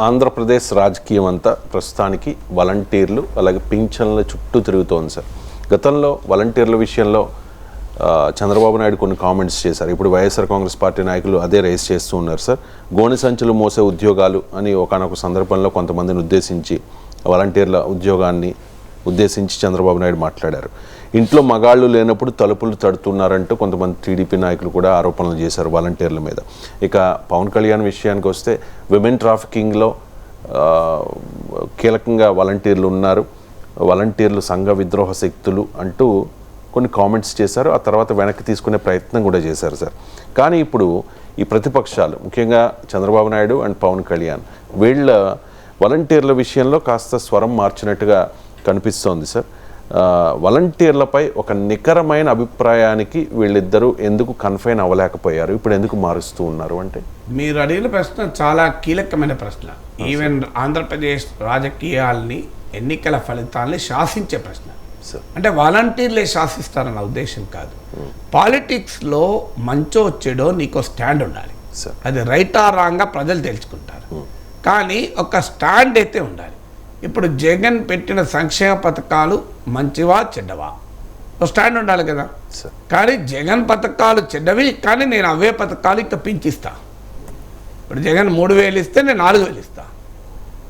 ఆంధ్రప్రదేశ్ రాజకీయం అంతా ప్రస్తుతానికి వాలంటీర్లు అలాగే పింఛన్ల చుట్టూ తిరుగుతోంది సార్. గతంలో వాలంటీర్ల విషయంలో చంద్రబాబు నాయుడు కొన్ని కామెంట్స్ చేశారు. ఇప్పుడు వైఎస్ఆర్ కాంగ్రెస్ పార్టీ నాయకులు అదే రేస్ చేస్తూ ఉన్నారు సార్. గోనె సంచులు మోసే ఉద్యోగాలు అని ఒకనొక సందర్భంలో కొంతమందిని ఉద్దేశించి వాలంటీర్ల ఉద్యోగాన్ని ఉద్దేశించి చంద్రబాబు నాయుడు మాట్లాడారు. ఇంట్లో మగాళ్ళు లేనప్పుడు తలుపులు తడుతున్నారంటూ కొంతమంది టీడీపీ నాయకులు కూడా ఆరోపణలు చేశారు వాలంటీర్ల మీద. ఇక పవన్ కళ్యాణ్ విషయానికి వస్తే విమెన్ ట్రాఫికింగ్లో కీలకంగా వాలంటీర్లు ఉన్నారు. వాలంటీర్లు సంఘ విద్రోహ శక్తులు అంటూ కొన్ని కామెంట్స్ చేశారు. ఆ తర్వాత వెనక్కి తీసుకునే ప్రయత్నం కూడా చేశారు సార్. కానీ ఇప్పుడు ఈ ప్రతిపక్షాలు ముఖ్యంగా చంద్రబాబు నాయుడు అండ్ పవన్ కళ్యాణ్ వీళ్ళ వాలంటీర్ల విషయంలో కాస్త స్వరం మార్చినట్టుగా కనిపిస్తోంది సార్. వాలంటీర్లపై ఒక నికరమైన అభిప్రాయానికి వీళ్ళిద్దరూ ఎందుకు కన్ఫైన్ అవ్వలేకపోయారు? ఇప్పుడు ఎందుకు మారుస్తూ ఉన్నారు అంటే? మీరు అడిగిన ప్రశ్న చాలా కీలకమైన ప్రశ్న. ఈవెన్ ఆంధ్రప్రదేశ్ రాజకీయాల్ని ఎన్నికల ఫలితాల్ని శాసించే ప్రశ్న. అంటే వాలంటీర్లే శాసిస్తారన్న ఉద్దేశం కాదు. పాలిటిక్స్లో మంచో చెడో నీకో స్టాండ్ ఉండాలి. సార్ అది రైటా రాంగా ప్రజలు తెలుసుకుంటారు కానీ ఒక స్టాండ్ అయితే ఉండాలి. ఇప్పుడు జగన్ పెట్టిన సంక్షేమ పథకాలు మంచివా చెడ్డవా? స్టాండ్ ఉండాలి కదా. కానీ జగన్ పథకాలు చెడ్డవి కానీ నేను అవే పథకాలు ఇంకా పెంచిస్తా. ఇప్పుడు జగన్ మూడు వేలు ఇస్తే నేను నాలుగు వేలు ఇస్తా.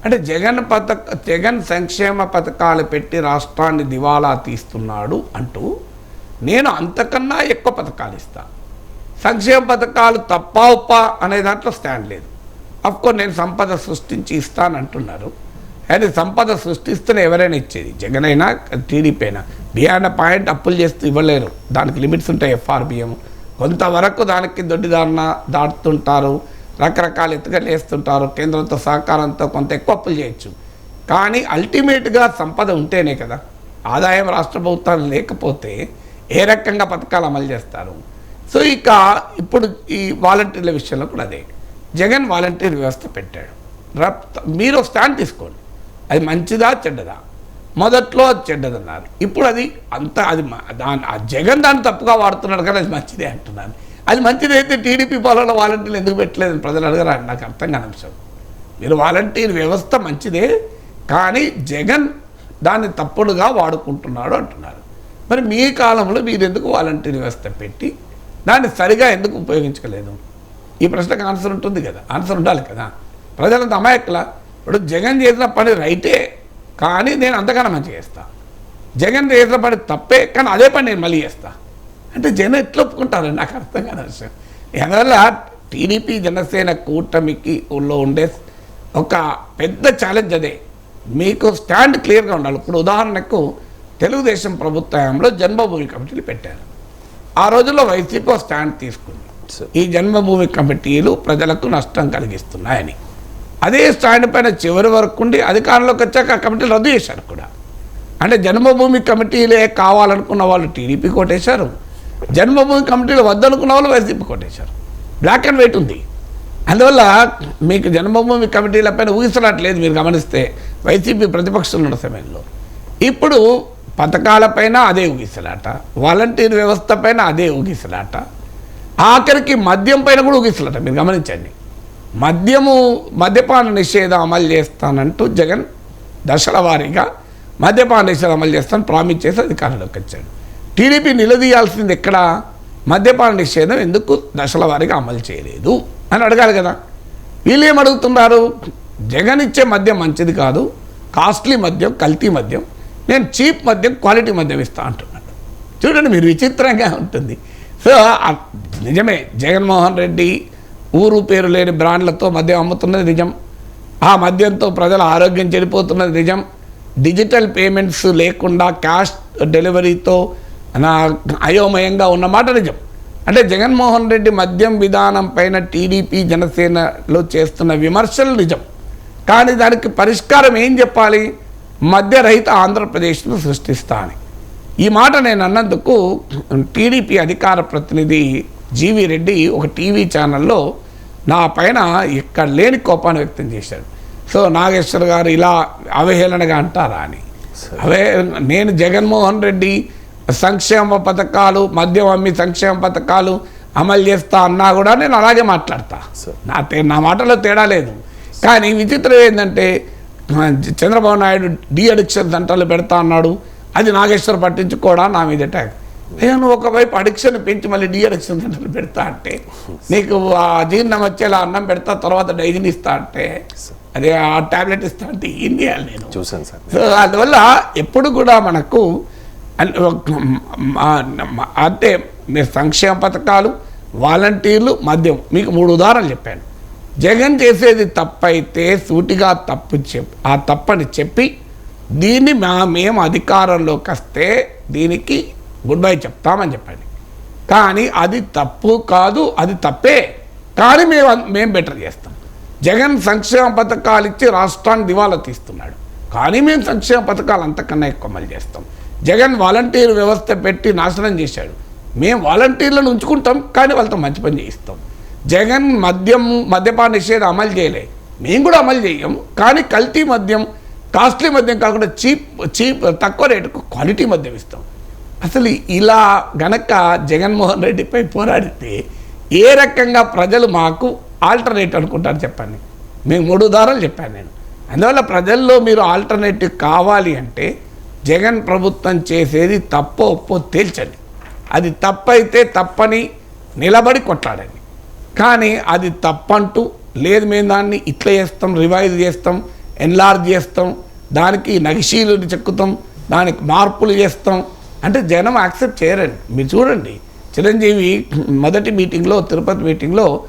అంటే జగన్ పథక జగన్ సంక్షేమ పథకాలు పెట్టి రాష్ట్రాన్ని దివాలా తీస్తున్నాడు అంటూ నేను అంతకన్నా ఎక్కువ పథకాలు ఇస్తా. సంక్షేమ పథకాలు తప్పా ఉప్పా అనే దాంట్లో స్టాండ్ లేదు. అఫ్కోర్స్ నేను సంపద సృష్టించి ఇస్తానంటున్నారు. అది సంపద సృష్టిస్తేనే ఎవరైనా ఇచ్చేది. జగన్ అయినా టీడీపీ అయినా. బియాండ్ పాయింట్ అప్పులు చేస్తూ ఇవ్వలేరు. దానికి లిమిట్స్ ఉంటాయి ఎఫ్ఆర్బిఎం. కొంతవరకు దానికి దొడ్డిదారణ దాటుతుంటారు. రకరకాల ఎత్తుగడలు వేస్తుంటారు. కేంద్రంతో సహకారంతో కొంత ఎక్కువ అప్పులు చేయొచ్చు. కానీ అల్టిమేట్గా సంపద ఉంటేనే కదా. ఆదాయం రాష్ట్ర ప్రభుత్వాలు లేకపోతే ఏ రకంగా పథకాలు అమలు చేస్తారు? సో ఇక ఇప్పుడు ఈ వాలంటీర్ల విషయంలో కూడా అదే. జగన్ వాలంటీర్ వ్యవస్థ పెట్టాడు. రప్- మీరు స్టాండ్ తీసుకోండి. అది మంచిదా చెడ్డదా? మొదట్లో అది చెడ్డదన్నారు. ఇప్పుడు అది అంత అది దాని ఆ జగన్ దాన్ని తప్పుగా వాడుతున్నాడు కానీ అది మంచిదే అంటున్నాను. అది మంచిదైతే టీడీపీ పాలన వాలంటీర్లు ఎందుకు పెట్టలేదు? ప్రజలు అడగరాని నాకు అర్థం కనిపించదు అంశం. మీరు వాలంటీర్ వ్యవస్థ మంచిదే కానీ జగన్ దాన్ని తప్పుడుగా వాడుకుంటున్నాడు అంటున్నారు. మరి మీ కాలంలో మీరు ఎందుకు వాలంటీర్ వ్యవస్థ పెట్టి దాన్ని సరిగా ఎందుకు ఉపయోగించలేదు? ఈ ప్రశ్నకు ఆన్సర్ ఉంటుంది కదా ఆన్సర్ ఉండాలి కదా. ప్రజలంతా అమాయకులా? ఇప్పుడు జగన్ చేసిన పని రైటే కానీ నేను అంతకన్నా మంచిగా చేస్తా. జగన్ చేసిన పని తప్పే కానీ అదే పని నేను మళ్ళీ చేస్తా. అంటే జనం ఎట్లా ఒప్పుకుంటారు? నాకు అర్థం కాని విషయం అందువల్ల టీడీపీ జనసేన కూటమికి ఊళ్ళో ఉండే ఒక పెద్ద ఛాలెంజ్ అదే. మీకు స్టాండ్ క్లియర్గా ఉండాలి. ఇప్పుడు ఉదాహరణకు తెలుగుదేశం ప్రభుత్వంలో జన్మభూమి కమిటీలు పెట్టారు. ఆ రోజుల్లో వైసీపీ స్టాండ్ తీసుకుంది. ఈ జన్మభూమి కమిటీలు ప్రజలకు నష్టం కలిగిస్తున్నాయని. అదే స్టాండ్ పైన చివరి వరకు ఉండి అధికారంలోకి వచ్చాక ఆ కమిటీలు రద్దు చేశారు కూడా. అంటే జన్మభూమి కమిటీలే కావాలనుకున్న వాళ్ళు టీడీపీ కొట్టేశారు. జన్మభూమి కమిటీలు వద్దనుకున్న వాళ్ళు వైసీపీ కొట్టేశారు. బ్లాక్ అండ్ వైట్ ఉంది. అందువల్ల మీకు జన్మభూమి కమిటీలపైన ఊగిసలాట్లేదు మీరు గమనిస్తే వైసీపీ ప్రతిపక్షంలో ఉన్న సమయంలో. ఇప్పుడు పథకాలపైన అదే ఊగిసలాట వాలంటీర్ వ్యవస్థ పైన అదే ఊగిసలాట ఆఖరికి మద్యం పైన కూడా ఊగిసలాట మీరు గమనించండి. మద్యము మద్యపాన నిషేధం అమలు చేస్తానంటూ జగన్ దశల వారీగా మద్యపాన నిషేధం అమలు చేస్తాను ప్రామిస్ చేసి అధికారంలోకి వచ్చాడు. టీడీపీ నిలదీయాల్సింది ఎక్కడ? మద్యపాన నిషేధం ఎందుకు దశల వారీగా అమలు చేయలేదు అని అడగాలి కదా. వీళ్ళు ఏం అడుగుతున్నారు? జగన్ ఇచ్చే మద్యం మంచిది కాదు కాస్ట్లీ మద్యం కల్తీ మద్యం నేను చీప్ మద్యం క్వాలిటీ మద్యం ఇస్తా అంటున్నాడు. చూడండి మీరు విచిత్రంగా ఉంటుంది. సో నిజమే జగన్మోహన్ రెడ్డి ఊరు పేరు లేని బ్రాండ్లతో మద్యం అమ్ముతున్నది నిజం. ఆ మద్యంతో ప్రజల ఆరోగ్యం చెడిపోతున్నది నిజం. డిజిటల్ పేమెంట్స్ లేకుండా క్యాష్ డెలివరీతో నా అయోమయంగా ఉన్నమాట నిజం. అంటే జగన్మోహన్ రెడ్డి మద్యం విధానం పైన టీడీపీ జనసేనలో చేస్తున్న విమర్శలు నిజం. కానీ దానికి పరిష్కారం ఏం చెప్పాలి? మద్యరహిత ఆంధ్రప్రదేశ్ను సృష్టిస్తా అని. ఈ మాట నేను అన్నందుకు టీడీపీ అధికార ప్రతినిధి జీవి రెడ్డి ఒక టీవీ ఛానల్లో నా పైన ఇక్కడ లేని కోపాన్ని వ్యక్తం చేశాడు. సో నాగేశ్వర్ గారు ఇలా అవహేళనగా అంటారా అని. అవే నేను జగన్మోహన్ రెడ్డి సంక్షేమ పథకాలు మద్యం అమ్మి సంక్షేమ పథకాలు అమలు చేస్తా అన్నా కూడా నేను అలాగే మాట్లాడతా. నా నా మాటలో తేడా లేదు. కానీ విచిత్రం ఏంటంటే చంద్రబాబు నాయుడు డి అడిక్షన్ సెంటర్లు పెడతా అన్నాడు. అది నాగేశ్వర్ పట్టించుకోవడా నా మీద అటాక్ నేను ఒకవైపు అడిక్షన్ పెంచి మళ్ళీ డి అడిక్షన్ సెంటర్లు పెడతా అంటే నీకు ఆ జీర్ణం వచ్చేలా అన్నం పెడతా తర్వాత డైజన్ ఇస్తా అంటే అదే ఆ టాబ్లెట్ ఇస్తా అంటే ఏం చేయాలి నేను? చూశాను సార్. సో అందువల్ల ఎప్పుడు కూడా మనకు అంటే సంక్షేమ పథకాలు వాలంటీర్లు మద్యం మీకు మూడు ఉదాహరణలు చెప్పాను. జగన్ చేసేది తప్పైతే సూటిగా తప్పు చెప్ ఆ తప్పని చెప్పి దీన్ని మా మేము అధికారంలోకి వస్తే దీనికి గుడ్ బై చెప్తామని చెప్పండి. కానీ అది తప్పు కాదు అది తప్పే. కానీ మేము మేము బెటర్ చేస్తాం. జగన్ సంక్షేమ పథకాలు ఇచ్చి రాష్ట్రాన్ని దివాలా తీస్తున్నాడు. కానీ మేము సంక్షేమ పథకాలు అంతకన్నా ఎక్కువ అమలు చేస్తాం. జగన్ వాలంటీర్ వ్యవస్థ పెట్టి నాశనం చేశాడు. మేము వాలంటీర్లను ఉంచుకుంటాం కానీ వాళ్ళతో మంచి పని చేయిస్తాం. జగన్ మద్యం మద్యపాన నిషేధం అమలు చేయలే. మేము కూడా అమలు చేయం కానీ కల్తీ మద్యం కాస్ట్లీ మద్యం కాకుండా చీప్ చీప్ తక్కువ రేటుకు క్వాలిటీ మద్యం ఇస్తాం. అసలు ఇలా గనక జగన్మోహన్ రెడ్డిపై పోరాడితే ఏ రకంగా ప్రజలు మాకు ఆల్టర్నేట్ అనుకుంటారు చెప్పండి. మేము మూడు ఉదాహరణలు చెప్పాను నేను. అందువల్ల ప్రజల్లో మీరు ఆల్టర్నేటివ్ కావాలి అంటే జగన్ ప్రభుత్వం చేసేది తప్పో ఒప్పో తేల్చండి. అది తప్పైతే తప్పని నిలబడి కొట్లాడండి. కానీ అది తప్పంటూ లేదు మేము దాన్ని ఇట్లా చేస్తాం రివైజ్ చేస్తాం ఎన్లార్జ్ చేస్తాం దానికి నగిశీలు చెక్కుతాం దానికి మార్పులు చేస్తాం అంటే జనం యాక్సెప్ట్ చేయరండి. మీరు చూడండి చిరంజీవి మొదటి మీటింగ్లో తిరుపతి మీటింగ్లో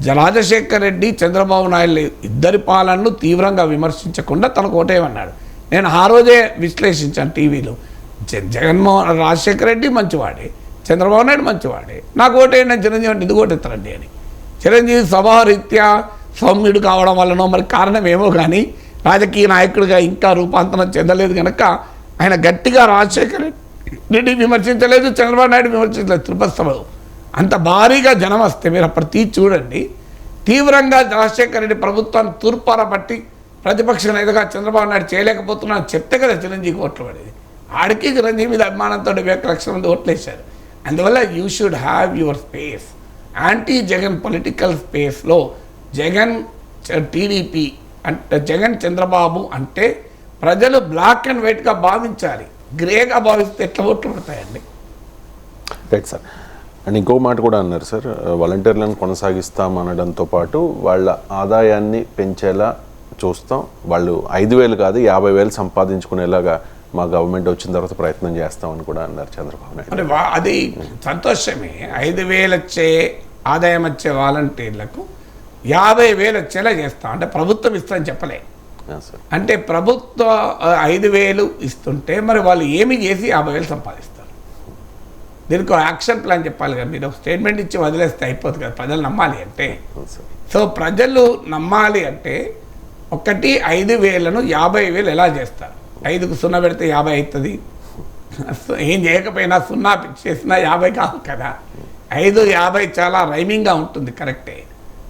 జ- రాజశేఖర్ రెడ్డి చంద్రబాబు నాయుడు ఇద్దరి పాలనను తీవ్రంగా విమర్శించకుండా తనకు ఓటేయమన్నాడు. నేను ఆ రోజే విశ్లేషించాను టీవీలో. జగన్మోహన్ రాజశేఖర రెడ్డి మంచివాడే చంద్రబాబు నాయుడు మంచివాడే. నాకు ఓటేయండి చిరంజీవి అంటే ఎందుకు ఓటెత్తారండి అని. చిరంజీవి స్వభావరీత్యా సౌమ్యుడు కావడం వల్లనో మరి కారణం ఏమో కానీ రాజకీయ నాయకుడిగా ఇంకా రూపాంతరం చెందలేదు కనుక ఆయన గట్టిగా రాజశేఖర రెడ్డి విమర్శించలేదు చంద్రబాబు నాయుడు విమర్శించలేదు. తిరుపతి అంత భారీగా జనం వస్తే మీరు అప్పుడు తీసి చూడండి. తీవ్రంగా రాజశేఖర రెడ్డి ప్రభుత్వాన్ని తూర్పార పట్టి ప్రతిపక్ష నేతగా చంద్రబాబు నాయుడు చేయలేకపోతున్నా చెప్తే కదా చిరంజీవి ఓట్లు పడేది. ఆడికి చిరంజీవి మీద అభిమానంతో వేక లక్షల మంది ఓట్లేశారు అందువల్ల you should have your space anti Jagan political స్పేస్లో జగన్ టీడీపీ అంటే జగన్ చంద్రబాబు అంటే ప్రజలు బ్లాక్ అండ్ వైట్గా భావించాలి. గ్రేగా భావిస్తే ఎట్లా ఓట్లు పడతాయండి రైట్ సార్ అండ్ ఇంకో మాట కూడా అన్నారు సార్ వాలంటీర్లను కొనసాగిస్తాం అనడంతో పాటు వాళ్ళ ఆదాయాన్ని పెంచేలా చూస్తాం. వాళ్ళు ఐదు వేలు కాదు యాభై వేలు సంపాదించుకునేలాగా మా గవర్నమెంట్ వచ్చిన తర్వాత ప్రయత్నం చేస్తామని కూడా అన్నారు చంద్రబాబు నాయుడు. అది సంతోషమే. ఐదు వేలు వచ్చే ఆదాయం వచ్చే వాలంటీర్లకు యాభై వేలు వచ్చేలా చేస్తాం. అంటే ప్రభుత్వం ఇస్తుందని చెప్పలే. అంటే ప్రభుత్వ ఐదు వేలు ఇస్తుంటే మరి వాళ్ళు ఏమి చేసి యాభై వేలు సంపాదిస్తారు? దీనికి యాక్షన్ ప్లాన్ చెప్పాలి కదా మీరు ఒక స్టేట్మెంట్ ఇచ్చి వదిలేస్తే అయిపోతుంది కదా ప్రజలు నమ్మాలి అంటే. సో ప్రజలు నమ్మాలి అంటే ఒకటి ఐదు వేలను యాభై వేలు ఎలా చేస్తారు? ఐదుకు సున్నా పెడితే యాభై అవుతుంది. ఏం చేయకపోయినా సున్నా చేసినా యాభై కాదు కదా. ఐదు యాభై చాలా రైమింగ్గా ఉంటుంది కరెక్టే.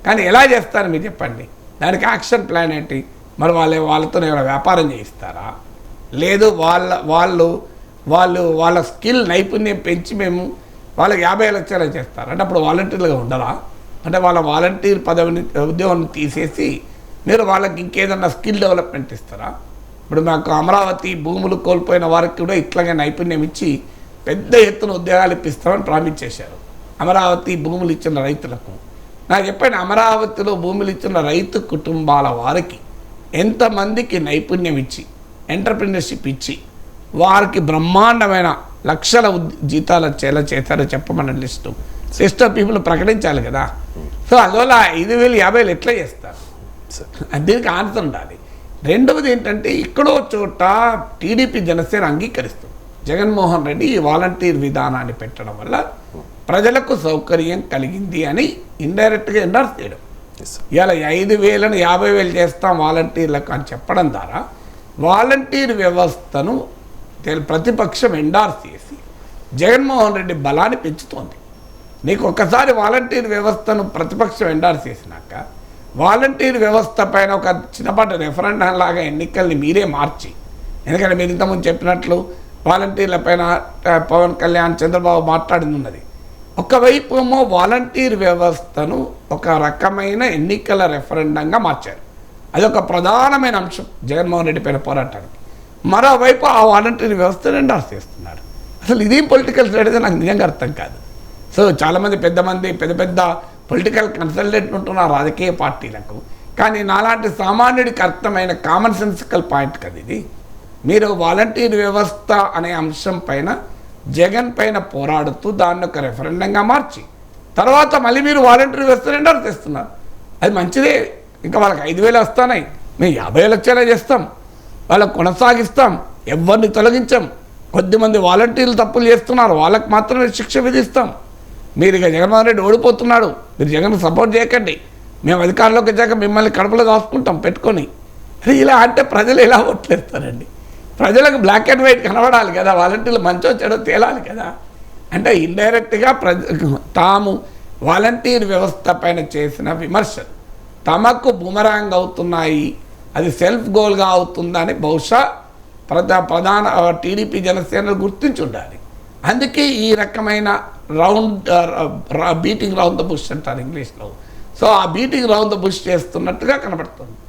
కానీ ఎలా చేస్తారు మీరు చెప్పండి? దానికి యాక్షన్ ప్లాన్ ఏంటి? మరి వాళ్ళ వాళ్ళతో ఏమైనా వ్యాపారం చేయిస్తారా? లేదు వాళ్ళ వాళ్ళు వాళ్ళు వాళ్ళ స్కిల్ నైపుణ్యం పెంచి మేము వాళ్ళకి యాభై లక్షలు చేస్తారు. అంటే అప్పుడు వాలంటీర్లుగా ఉండరా? అంటే వాళ్ళ వాలంటీర్ పదవిని ఉద్యోగం తీసేసి మీరు వాళ్ళకి ఇంకేదన్నా స్కిల్ డెవలప్మెంట్ ఇస్తారా? ఇప్పుడు మాకు అమరావతి భూములు కోల్పోయిన వారికి కూడా ఇట్లాగే నైపుణ్యం ఇచ్చి పెద్ద ఎత్తున ఉద్యోగాలు ఇప్పిస్తామని ప్రామిస్ చేశారు. అమరావతి భూములు ఇచ్చిన రైతులకు. నాకు చెప్పండి అమరావతిలో భూములు ఇచ్చిన రైతు కుటుంబాల వారికి ఎంతమందికి నైపుణ్యం ఇచ్చి ఎంటర్ప్రినర్షిప్ ఇచ్చి వారికి బ్రహ్మాండమైన లక్షల జీతాలు వచ్చేలా చేశారో చెప్పమన్న లిస్టు లిస్ట్ ఆఫ్ పీపుల్ ప్రకటించాలి కదా. సో అందువల్ల ఐదు వేలు యాభై వేలు ఎట్లా చేస్తారు? దీనికి ఆన్సర్ ఉండాలి. రెండవది ఏంటంటే ఇక్కడో చోట టీడీపీ జనసేన అంగీకరిస్తుంది. జగన్మోహన్ రెడ్డి ఈ వాలంటీర్ విధానాన్ని పెట్టడం వల్ల ప్రజలకు సౌకర్యం కలిగింది అని ఇండైరెక్ట్గా ఎండార్స్ చేయడం. ఇలా ఐదు వేలను యాభై వేలు చేస్తాం వాలంటీర్లకు అని చెప్పడం ద్వారా వాలంటీర్ వ్యవస్థను ప్రతిపక్షం ఎండార్స్ చేసి జగన్మోహన్ రెడ్డి బలాన్ని పెంచుతోంది. నీకు ఒక్కసారి వాలంటీర్ వ్యవస్థను ప్రతిపక్షం ఎండార్స్ చేసినాక వాలంటీర్ వ్యవస్థ పైన ఒక చిన్నపాటి రెఫరెండం లాగా ఎన్నికల్ని మీరే మార్చి ఎందుకంటే మీరు ఇంతకుముందు చెప్పినట్లు వాలంటీర్ల పైన పవన్ కళ్యాణ్ చంద్రబాబు మాట్లాడింది ఉన్నది. ఒకవైపు ఏమో వాలంటీర్ వ్యవస్థను ఒక రకమైన ఎన్నికల రెఫరెండంగా మార్చారు. అదొక ప్రధానమైన అంశం. జగన్మోహన్ రెడ్డి పైన పోరాటానికి. మరోవైపు ఆ వాలంటీర్ వ్యవస్థను ఎండార్స్ చేస్తున్నారు. అసలు ఇదేం పొలిటికల్ స్ట్రాటజీ నాకు నిజంగా అర్థం కాదు. సో చాలామంది పెద్ద మంది పెద్ద పెద్ద పొలిటికల్ కన్సల్టెంట్ ఉంటున్నారు రాజకీయ పార్టీలకు. కానీ నాలాంటి సామాన్యుడికి అర్థమైన కామన్ సెన్సికల్ పాయింట్ కదా ఇది. మీరు వాలంటీర్ వ్యవస్థ అనే అంశం పైన జగన్ పైన పోరాడుతూ దాన్ని ఒక రెఫరెండంగా మార్చి తర్వాత మళ్ళీ మీరు వాలంటీర్ వ్యవస్థను ఎండర్ తెస్తున్నారు. అది మంచిదే. ఇంకా వాళ్ళకి ఐదు వేలు వస్తున్నాయి మేము యాభై వేలు వచ్చేలా చేస్తాం. వాళ్ళకు కొనసాగిస్తాం. ఎవరిని తొలగించాం. కొద్దిమంది వాలంటీర్లు తప్పులు చేస్తున్నారు. వాళ్ళకి మాత్రమే శిక్ష విధిస్తాం. మీరు ఇక జగన్మోహన్ రెడ్డి ఓడిపోతున్నాడు. మీరు జగన్ సపోర్ట్ చేయకండి. మేము అధికారంలోకి వచ్చాక మిమ్మల్ని కడుపులో దాచుకుంటాం పెట్టుకొని. ఇలా అంటే ప్రజలు ఎలా ఓట్లేస్తారండి? ప్రజలకు బ్లాక్ అండ్ వైట్ కనబడాలి కదా వాలంటీర్లు మంచో చెడో తేలాలి కదా. అంటే ఇండైరెక్ట్గా ప్రజ తాము వాలంటీర్ వ్యవస్థ పైన చేసిన విమర్శలు. తమకు బుమరాంగ్ అవుతున్నాయి అది సెల్ఫ్ గోల్గా అవుతుందని బహుశా ప్రధా ప్రధాన టీడీపీ జనసేనలు గుర్తించి ఉండాలి. అందుకే ఈ రకమైన round beating round the bush అంటారు ఇంగ్లీష్లో. సో ఆ బీటింగ్ రౌండ్ ద బుష్ చేస్తున్నట్టుగా కనబడుతుంది.